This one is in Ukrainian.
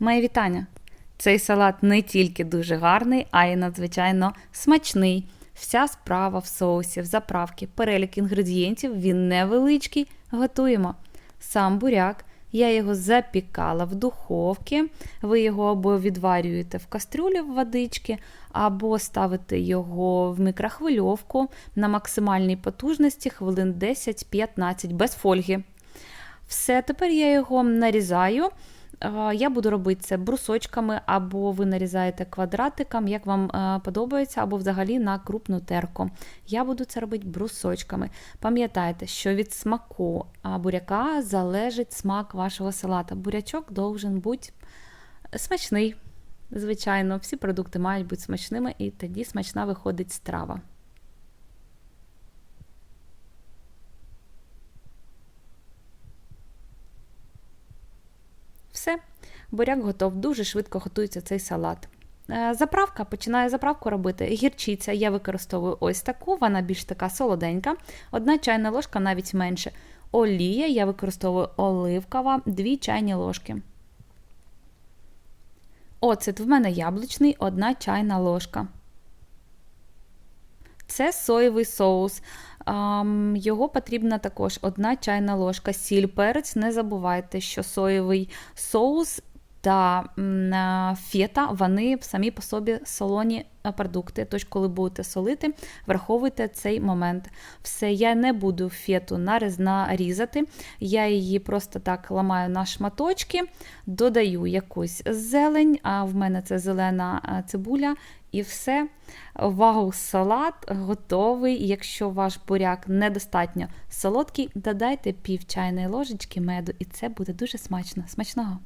Мої вітання! Цей салат не тільки дуже гарний, а й надзвичайно смачний. Вся справа в соусі, в заправці, перелік інгредієнтів він невеличкий. Готуємо. Сам буряк. Я його запікала в духовці. Ви його або відварюєте в кастрюлі в водички, або ставите його в мікрохвильовку на максимальній потужності хвилин 10-15 без фольги. Все, тепер я його нарізаю. Я буду робити це брусочками, або ви нарізаєте квадратиком, як вам е, подобається, або взагалі на крупну терку. Я буду це робити брусочками. Пам'ятайте, що від смаку буряка залежить смак вашого салата. Бурячок должен бути смачний. Звичайно, всі продукти мають бути смачними, і тоді смачна виходить страва. Все, буряк готов. Дуже швидко готується цей салат. Е, Заправка починаю заправку робити. Гірчиця я використовую ось таку, вона більш така солоденька. Одна чайна ложка, навіть менше. Олія я використовую оливкова, 2 чайні ложки. Оцет в мене яблучний, 1 чайна ложка. Це соєвий соус. Його потрібна також одна чайна ложка. Сіль, перець. Не забувайте, що соєвий соус та фета вони самі по собі солоні продукти. Тож, коли будете солити, враховуйте цей момент. Все, я не буду фету наріз- нарізати. Я її просто так ламаю на шматочки, додаю якусь зелень, а в мене це зелена цибуля. І все. Вау, салат готовий. Якщо ваш буряк недостатньо солодкий, додайте пів чайної ложечки меду, і це буде дуже смачно. Смачного!